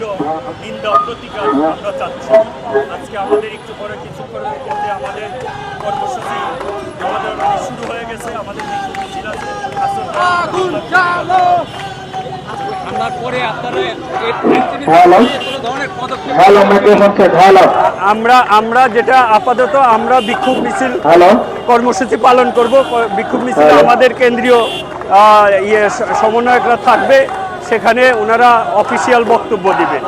তীব্র নিন্দা প্রতিকার আমরা চাচ্ছি। আজকে আমাদের একটু পরে কিছুক্ষণের মধ্যে আমাদের কর্মসূচি আমাদের অলরেডি শুরু হয়ে গেছে। আমাদের আমরা আমরা যেটা আপাতত আমরা বিক্ষোভ মিছিল কর্মসূচি পালন করব। বিক্ষোভ মিছিলে আমাদের কেন্দ্রীয় ইয়ে সমন্বয়করা থাকবে। সেখানে ওনারা অফিসিয়াল বক্তব্য দিবেন।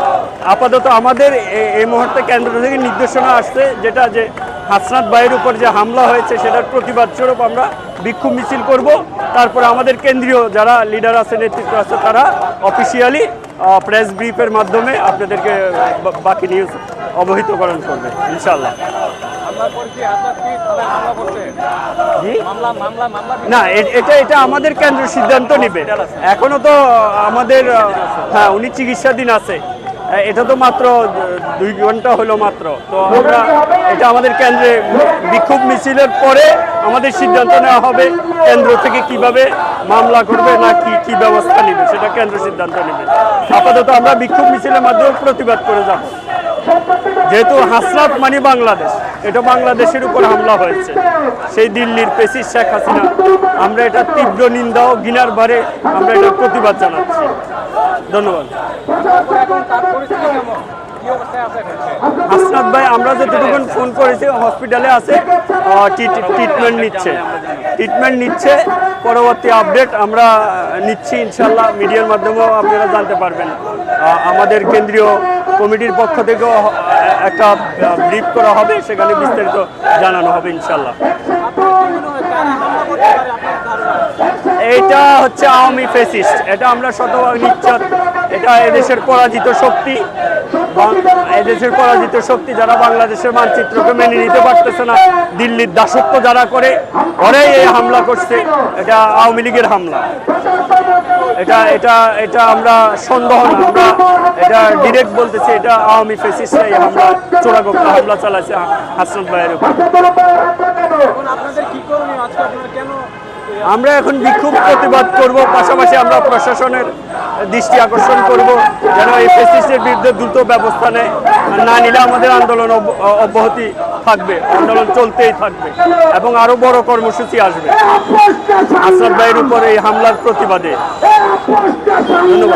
আপাতত আমাদের এই মুহূর্তে কেন্দ্র থেকে নির্দেশনা আসছে যেটা যে হাসনাত ভাইয়ের উপর যে হামলা হয়েছে সেটার প্রতিবাদ স্বরূপ আমরা বিক্ষোভ মিছিল করব। তারপরে আমাদের কেন্দ্রীয় যারা লিডার আছে, নেতৃত্ব আছে, তারা অফিসিয়ালি প্রেস ব্রিফের মাধ্যমে আপনাদেরকে বাকি নিউজ অবহিতকরণ করবে ইনশাল্লাহ না এটা এটা আমাদের কেন্দ্র সিদ্ধান্ত নিবে। এখনও তো আমাদের হ্যাঁ উনি চিকিৎসাধীন আছে। এটা তো মাত্র দুই ঘণ্টা হলো মাত্র। তো আমরা এটা আমাদের কেন্দ্রে বিক্ষোভ মিছিলের পরে আমাদের সিদ্ধান্ত নেওয়া হবে কেন্দ্র থেকে কীভাবে মামলা করবে না কি কি ব্যবস্থা নেবে সেটা কেন্দ্র সিদ্ধান্ত নেবে। আপাতত আমরা বিক্ষোভ মিছিলের মাধ্যমে প্রতিবাদ করে যাব। যেহেতু হাসনাত মানে বাংলাদেশ। এটা বাংলাদেশের উপর হামলা হয়েছে। সেই দিল্লির পেসিস শেখ হাসিনা, আমরা এটা তীব্র নিন্দা ও ঘৃণার ভারে আমরা এটা প্রতিবাদ জানাচ্ছি। ধন্যবাদ? হাসনাত ভাই, আমরা যতটুকু ফোন করেছি, হসপিটালে আছে ট্রিটমেন্ট নিচ্ছে। ট্রিটমেন্ট নিচ্ছে, পরবর্তী আপডেট আমরা নিচ্ছি ইনশাল্লাহ মিডিয়ার মাধ্যমেও আপনারা জানতে পারবেন। আমাদের কেন্দ্রীয় কমিটির পক্ষ থেকেও একটা ব্রিফ করা হবে, সেখানে বিস্তারিত জানানো হবে ইনশাল্লাহ এটা হচ্ছে আওয়ামী ফেসিস্ট এটা আমরা শতভাগ নিশ্চিত। এটা এদেশের পরাজিত শক্তি। এদেশের পরাজিত শক্তি যারা বাংলাদেশের মানচিত্রকে মেনে নিতে পারতেছে না, দিল্লির দাসত্ব যারা করে, ওরাই এই হামলা করছে। এটা আওয়ামী লীগের হামলা। এটা এটা এটা আমরা সন্দেহ আমরা এটা ডিরেক্ট বলতেছি, এটা আওয়ামী ফেসিস্ট আমরা চোরাগোপ্তা হামলা চালাইছি হাসনাত ভাইয়ের উপর। আমরা এখন বিক্ষোভ প্রতিবাদ করব, পাশাপাশি আমরা প্রশাসনের দৃষ্টি আকর্ষণ করব, যেন এই ফেসিস্টের বিরুদ্ধে দ্রুত ব্যবস্থা নেয় না নিলে আমাদের আন্দোলন অব- অব্যাহতি থাকবে, আন্দোলন চলতেই থাকবে, এবং আরও বড় কর্মসূচি আসবে। আসাদ ভাইয়ের উপর এই হামলার প্রতিবাদে। ধন্যবাদ।